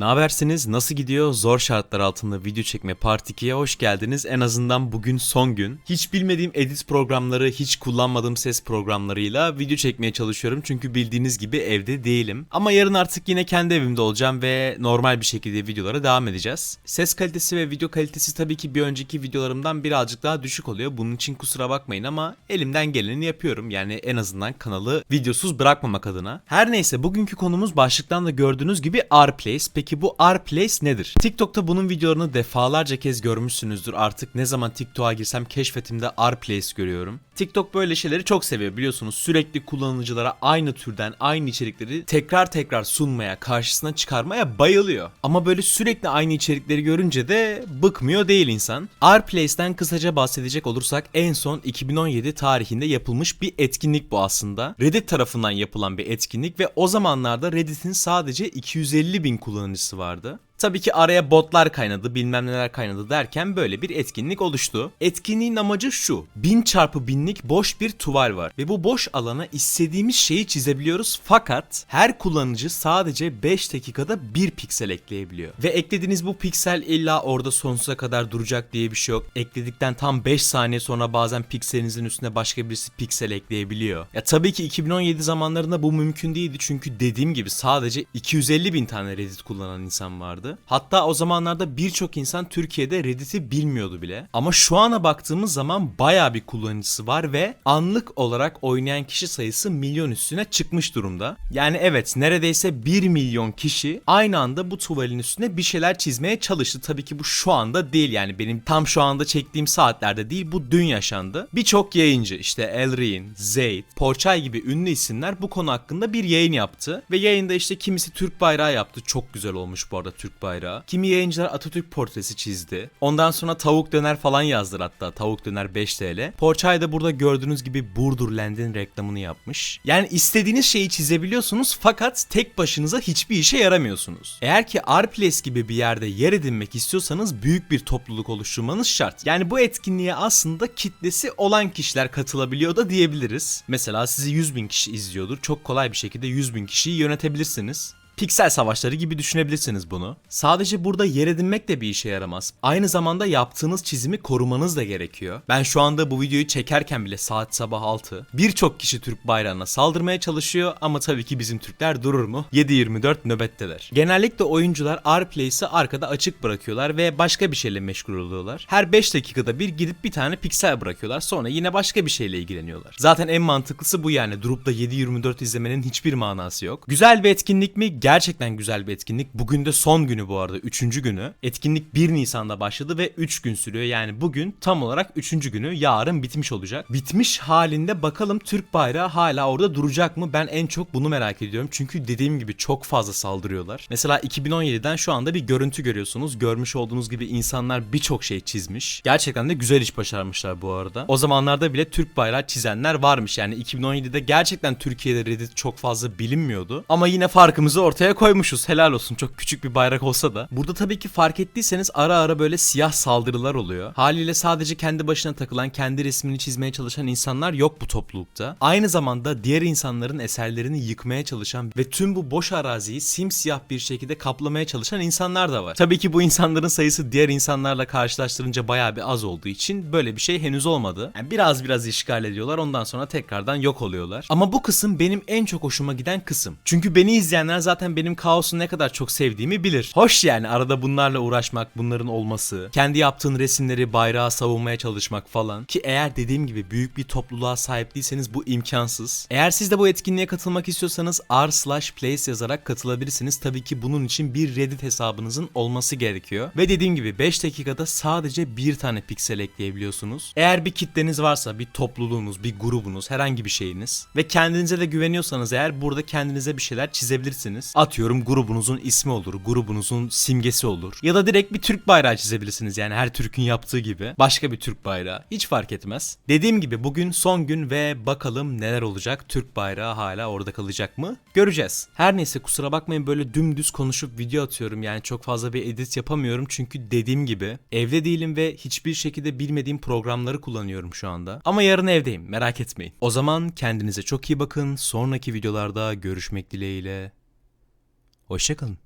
Ne habersiniz? Nasıl gidiyor? Zor şartlar altında video çekme Part 2'ye hoş geldiniz. En azından bugün son gün. Hiç bilmediğim edit programları, hiç kullanmadığım ses programlarıyla video çekmeye çalışıyorum. Çünkü bildiğiniz gibi evde değilim. Ama yarın artık yine kendi evimde olacağım ve normal bir şekilde videolara devam edeceğiz. Ses kalitesi ve video kalitesi tabii ki bir önceki videolarımdan birazcık daha düşük oluyor. Bunun için kusura bakmayın ama elimden geleni yapıyorum. Yani en azından kanalı videosuz bırakmamak adına. Her neyse bugünkü konumuz başlıktan da gördüğünüz gibi R-Place. Peki bu R-Place nedir? TikTok'ta bunun videolarını defalarca kez görmüşsünüzdür. Artık ne zaman TikTok'a girsem keşfetimde R-Place görüyorum. TikTok böyle şeyleri çok seviyor biliyorsunuz. Sürekli kullanıcılara aynı türden aynı içerikleri tekrar tekrar sunmaya, karşısına çıkarmaya bayılıyor. Ama böyle sürekli aynı içerikleri görünce de bıkmıyor değil insan. R-Place'den kısaca bahsedecek olursak en son 2017 tarihinde yapılmış bir etkinlik bu aslında. Reddit tarafından yapılan bir etkinlik ve o zamanlarda Reddit'in sadece 250 bin kullanıcısı vardı. Tabii ki araya botlar kaynadı, bilmem neler kaynadı derken böyle bir etkinlik oluştu. Etkinliğin amacı şu. 1000 çarpı binlik boş bir tuval var ve bu boş alana istediğimiz şeyi çizebiliyoruz fakat her kullanıcı sadece 5 dakikada bir piksel ekleyebiliyor. Ve eklediğiniz bu piksel illa orada sonsuza kadar duracak diye bir şey yok. Ekledikten tam 5 saniye sonra bazen pikselinizin üstüne başka birisi piksel ekleyebiliyor. Ya tabii ki 2017 zamanlarında bu mümkün değildi çünkü dediğim gibi sadece 250 bin tane Reddit kullanan insan vardı. Hatta o zamanlarda birçok insan Türkiye'de Reddit'i bilmiyordu bile. Ama şu ana baktığımız zaman baya bir kullanıcısı var ve anlık olarak oynayan kişi sayısı milyon üstüne çıkmış durumda. Yani evet neredeyse 1 milyon kişi aynı anda bu tuvalin üstüne bir şeyler çizmeye çalıştı. Tabii ki bu şu anda değil yani benim tam şu anda çektiğim saatlerde değil bu dün yaşandı. Birçok yayıncı işte Elrin, Zayd, Porçay gibi ünlü isimler bu konu hakkında bir yayın yaptı. Ve yayında işte kimisi Türk bayrağı yaptı. Çok güzel olmuş bu arada Türk bayrağı. Kimi yayıncılar Atatürk portresi çizdi. Ondan sonra tavuk döner falan yazdır hatta. Tavuk döner 5 TL. Porçay da burada gördüğünüz gibi Burdurland'in reklamını yapmış. Yani istediğiniz şeyi çizebiliyorsunuz fakat tek başınıza hiçbir işe yaramıyorsunuz. Eğer ki Arplace gibi bir yerde yer edinmek istiyorsanız büyük bir topluluk oluşturmanız şart. Yani bu etkinliğe aslında kitlesi olan kişiler katılabiliyor da diyebiliriz. Mesela sizi 100 bin kişi izliyordur. Çok kolay bir şekilde 100 bin kişiyi yönetebilirsiniz. Piksel savaşları gibi düşünebilirsiniz bunu. Sadece burada yer edinmek de bir işe yaramaz. Aynı zamanda yaptığınız çizimi korumanız da gerekiyor. Ben şu anda bu videoyu çekerken bile saat sabah 6. Birçok kişi Türk bayrağına saldırmaya çalışıyor ama tabii ki bizim Türkler durur mu? 7-24 nöbetteler. Genellikle oyuncular R-Place'i arkada açık bırakıyorlar ve başka bir şeyle meşgul oluyorlar. Her 5 dakikada bir gidip bir tane piksel bırakıyorlar sonra yine başka bir şeyle ilgileniyorlar. Zaten en mantıklısı bu yani durup da 7-24 izlemenin hiçbir manası yok. Güzel bir etkinlik mi? Gerçekten güzel bir etkinlik. Bugün de son günü bu arada. Üçüncü günü. Etkinlik 1 Nisan'da başladı ve 3 gün sürüyor. Yani bugün tam olarak 3. günü. Yarın bitmiş olacak. Bitmiş halinde bakalım Türk bayrağı hala orada duracak mı? Ben en çok bunu merak ediyorum. Çünkü dediğim gibi çok fazla saldırıyorlar. Mesela 2017'den şu anda bir görüntü görüyorsunuz. Görmüş olduğunuz gibi insanlar birçok şey çizmiş. Gerçekten de güzel iş başarmışlar bu arada. O zamanlarda bile Türk bayrağı çizenler varmış. Yani 2017'de gerçekten Türkiye'de Reddit çok fazla bilinmiyordu. Ama yine farkımızı ortaya koymuşuz. Helal olsun. Çok küçük bir bayrak olsa da. Burada tabii ki fark ettiyseniz ara ara böyle siyah saldırılar oluyor. Haliyle sadece kendi başına takılan, kendi resmini çizmeye çalışan insanlar yok bu toplulukta. Aynı zamanda diğer insanların eserlerini yıkmaya çalışan ve tüm bu boş araziyi simsiyah bir şekilde kaplamaya çalışan insanlar da var. Tabii ki bu insanların sayısı diğer insanlarla karşılaştırınca bayağı bir az olduğu için böyle bir şey henüz olmadı. Yani biraz biraz işgal ediyorlar ondan sonra tekrardan yok oluyorlar. Ama bu kısım benim en çok hoşuma giden kısım. Çünkü beni izleyenler zaten benim kaosu ne kadar çok sevdiğimi bilir. Hoş yani arada bunlarla uğraşmak, bunların olması, kendi yaptığın resimleri bayrağa savunmaya çalışmak falan. Ki eğer dediğim gibi büyük bir topluluğa sahip değilseniz bu imkansız. Eğer siz de bu etkinliğe katılmak istiyorsanız r slash place yazarak katılabilirsiniz. Tabii ki bunun için bir Reddit hesabınızın olması gerekiyor. Ve dediğim gibi 5 dakikada sadece bir tane piksel ekleyebiliyorsunuz. Eğer bir kitleniz varsa, bir topluluğunuz, bir grubunuz, herhangi bir şeyiniz ve kendinize de güveniyorsanız eğer burada kendinize bir şeyler Atıyorum grubunuzun ismi olur, grubunuzun simgesi olur. Ya da direkt bir Türk bayrağı çizebilirsiniz yani her Türk'ün yaptığı gibi. Başka bir Türk bayrağı. Hiç fark etmez. Dediğim gibi bugün son gün ve bakalım neler olacak. Türk bayrağı hala orada kalacak mı? Göreceğiz. Her neyse kusura bakmayın böyle dümdüz konuşup video atıyorum. Yani çok fazla bir edit yapamıyorum çünkü dediğim gibi evde değilim ve hiçbir şekilde bilmediğim programları kullanıyorum şu anda. Ama yarın evdeyim merak etmeyin. O zaman kendinize çok iyi bakın. Sonraki videolarda görüşmek dileğiyle. Hoşçakalın.